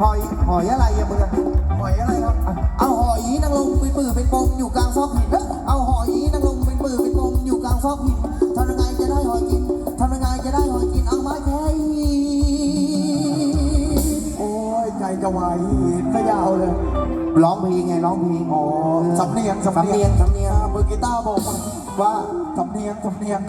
หอยหอยอะไรอะบื่อหอยอะไรครับ เอาหอยนางลงเป็นปือเป็นปมอยู่กลางซอกหินเอ้าหอยนางลงเป็นปือเป็นปมอยู่กลางซอกหินทำยังไงจะได้หอยกินทำยังไงจะได้หอยกินเอาไม้แค่โอ้ยใจจะวายซะยาวเลย ร้องเพลงไงร้องเพลงอ๋อสำเนียงสำเนียงสำเนียงมือกีตาร์บอกว่าสำเนียงสำเนียง